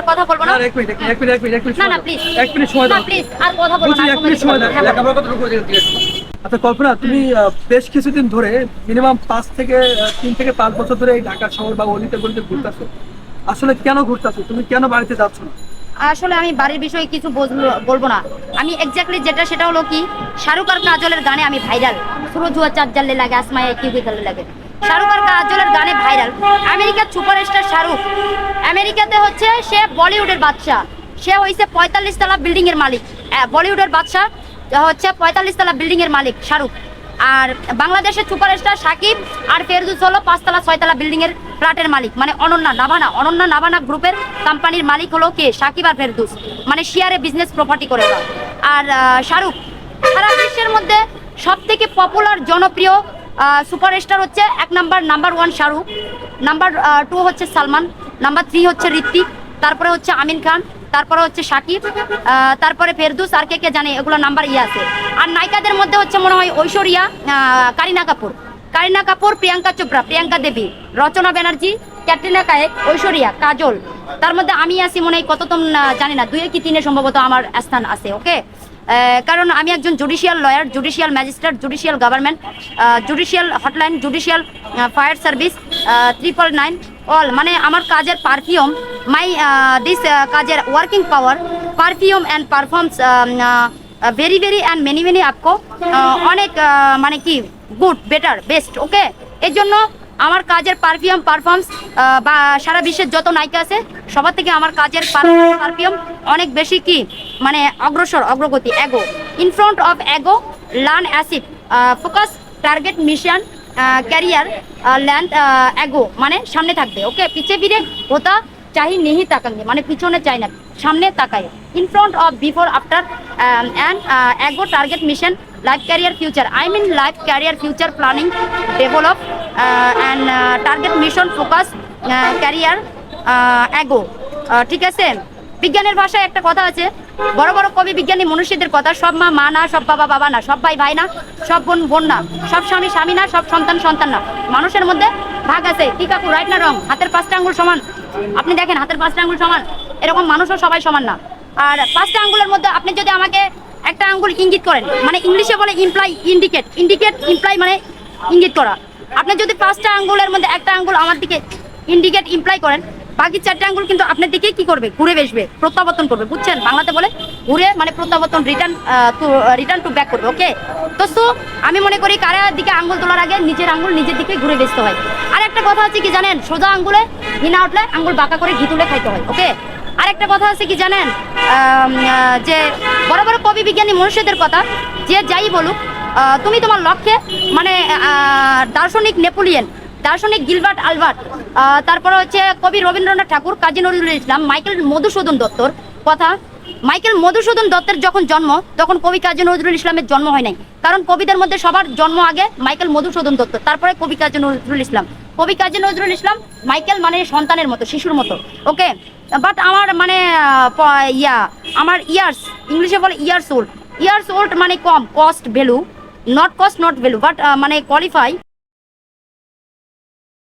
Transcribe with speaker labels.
Speaker 1: আর কথা বলব না?
Speaker 2: এক মিনিট এক মিনিট এক মিনিট এক মিনিট
Speaker 1: না না প্লিজ
Speaker 2: এক মিনিট সময় দাও।
Speaker 1: প্লিজ আর কথা বলব না
Speaker 2: এক মিনিট সময় দাও। লেখাপড়া আচ্ছা কল্পনা তুমি বেশ কিছুদিন ধরে মিনিমাম পাঁচ থেকে তিন থেকে পাঁচ বছর ধরে এই ঢাকা শহর বা অলিতে গলিতে ঘুরতেছো। আসলে কেন ঘুরতেছো? তুমি কেন বাড়িতে যাচ্ছ না?
Speaker 1: আসলে আমি বাড়ির বিষয়ে কিছু বলবো- না। আমি এক্স্যাক্টলি যেটা সেটা হলো কি শাহরুখ আর কাজলের গানে আমি ভাইরাল সুরজ হুয়া চার জানলে লাগে আসমায় কি লাগে। শাহরুখ আর কাজলের গানে ভাইরাল আমেরিকার সুপারস্টার শাহরুখ। আমেরিকাতে হচ্ছে সে বলিউডের বাদশা। সে হয়েছে পঁয়তাল্লিশ তলা বিল্ডিং এর মালিক। বলিউডের বাদশা হচ্ছে পঁয়তাল্লিশ তলা বিল্ডিং এর মালিক শাহরুখ। আর বাংলাদেশের সুপারস্টার সাকিব আর ফেরদুস হলো পাঁচতলা ছয়তলা বিল্ডিং এর ফ্ল্যাটের মালিক। মানে অনন্যা নাভানা অনন্যা নাভানা গ্রুপের কোম্পানির মালিক হলো কে? সাকিব আর ফেরদুস। মানে শেয়ারে বিজনেস প্রপার্টি করে। আর শাহরুখ, সারা বিশ্বের মধ্যে সব থেকে পপুলার জনপ্রিয় সুপারস্টার হচ্ছে এক number number one Shahrukh, number two হচ্ছে সালমান, নাম্বার থ্রি হচ্ছে ঋত্বিক, তারপরে হচ্ছে আমিন খান, তারপরে হচ্ছে শাকিব তারপরে ফেরদুস আর কে কে জানে, এগুলো নাম্বার ইয়ে আছে। আর নায়িকাদের মধ্যে হচ্ছে মনে হয় ঐশ্বরিয়া কারিনা কাপুর। কারিনা কাপুর, প্রিয়াঙ্কা চোপড়া, প্রিয়াঙ্কা দেবী, রচনা ব্যানার্জি ক্যাটরিনা কায়েক ঐশ্বরিয়া কাজল। তার মধ্যে আমি আছি মনে হয় কততম আহ, জানি না দুই কি তিনে সম্ভবত আমার স্থান আছে ওকে? কারণ আমি একজন judicial lawyer judicial magistrate judicial government judicial hotline judicial fire service triple nine all মানে আমার কাজের পারফিউম মাই দিস কাজের working power perfume and performs very very and many many আপকো অনেক মানে কি গুড বেটার বেস্ট ওকে এর জন্য আমার কাজের পারফিউম পারফর্মস বা সারা বিশ্বের যত নায়িকা আছে, সবার থেকে আমার কাজের পারফিউম অনেক বেশি কি? মানে অগ্রসর, অগ্রগতি ago in front of ago learn acid focus target mission career land ago মানে সামনে থাকবে ওকে পিছিয়ে ফিরে, হোতা চাহি নেহি তাকাঙ্গে মানে পিছনে চাই না, সামনে তাকায়। In front of before after and ago target mission life career future I mean life career future planning develop and target mission focus career ago ঠিক আছে? বিজ্ঞানের ভাষায় একটা কথা আছে, বড় বড় কবি বিজ্ঞানী মনুষ্যদের কথা, সব মা মা না, সব বাবা বাবা না, সব ভাই ভাই না, সব বোন বোন না, সব স্বামী স্বামী না, সব সন্তান সন্তান না। মানুষের মধ্যে ভাগ আছে, কি কাকু রাইট না রং হাতের পাঁচটা আঙ্গুল সমান? আপনি দেখেন, হাতের পাঁচটা আঙ্গুল সমান। এরকম মানুষও সবাই সমান না। আর পাঁচটা আঙ্গুলের মধ্যে আপনি যদি আমাকে একটা আঙ্গুল ইঙ্গিত করেন মানে ইংলিশে বলে ইমপ্লাই ইন্ডিকেট ইন্ডিকেট ইমপ্লাই মানে ইঙ্গিত করা। আপনি যদি পাঁচটা আঙ্গুলের মধ্যে একটা আঙ্গুল আমার দিকে ইন্ডিকেট ইমপ্লাই করেন বাকি চারটে আঙ্গুল কিন্তু আপনার দিকে কি করবে? ঘুরে বেসবে, প্রত্যাবর্তন করবে, বুঝছেন? বাংলাতে বলে ঘুরে মানে প্রত্যাবর্তন রিটার্ন রিটার্ন টু ব্যাক করবে ওকে তো সো, আমি মনে করি কারার দিকে আঙ্গুল তোলার আগে নিজের আঙ্গুল নিজের দিকে ঘুরে বেসতে হয়। আর একটা কথা আছে কি জানেন? সোজা আঙ্গুলে ঘি না উঠলে আঙ্গুল বাঁকা করে ঘি তুলে খাইতে হয় ওকে আরেকটা কথা আছে কি জানেন? যে বড় বড় কবি বিজ্ঞানী মনুষ্যদের কথা, যে যাই বলুক তুমি তোমার লক্ষ্যে মানে দার্শনিক নেপোলিয়ন দার্শনিক গিলবার্ট আলবার্ট তারপরে হচ্ছে কবি রবীন্দ্রনাথ ঠাকুর, কাজী নজরুল ইসলাম, মাইকেল মধুসূদন দত্তর কথা। মাইকেল মধুসূদন দত্তের যখন জন্ম, তখন কবি কাজী নজরুল ইসলামের জন্ম হয় নাই। কারণ কবিদের মধ্যে সবার জন্ম আগে মাইকেল মধুসূদন দত্ত, তারপরে কবি কাজী নজরুল ইসলাম। কবি কাজী নজরুল ইসলাম মাইকেল মানে সন্তানের মতো, শিশুর মতো। ওকে? বাট আমার মানে ইয়া, আমার ইয়ার্স, ইংলিশে বলে ইয়ার্স ওল্ড। ইয়ার্স ওল্ড মানে কম, cost value, not cost, not value, but মানে কোয়ালিফাই।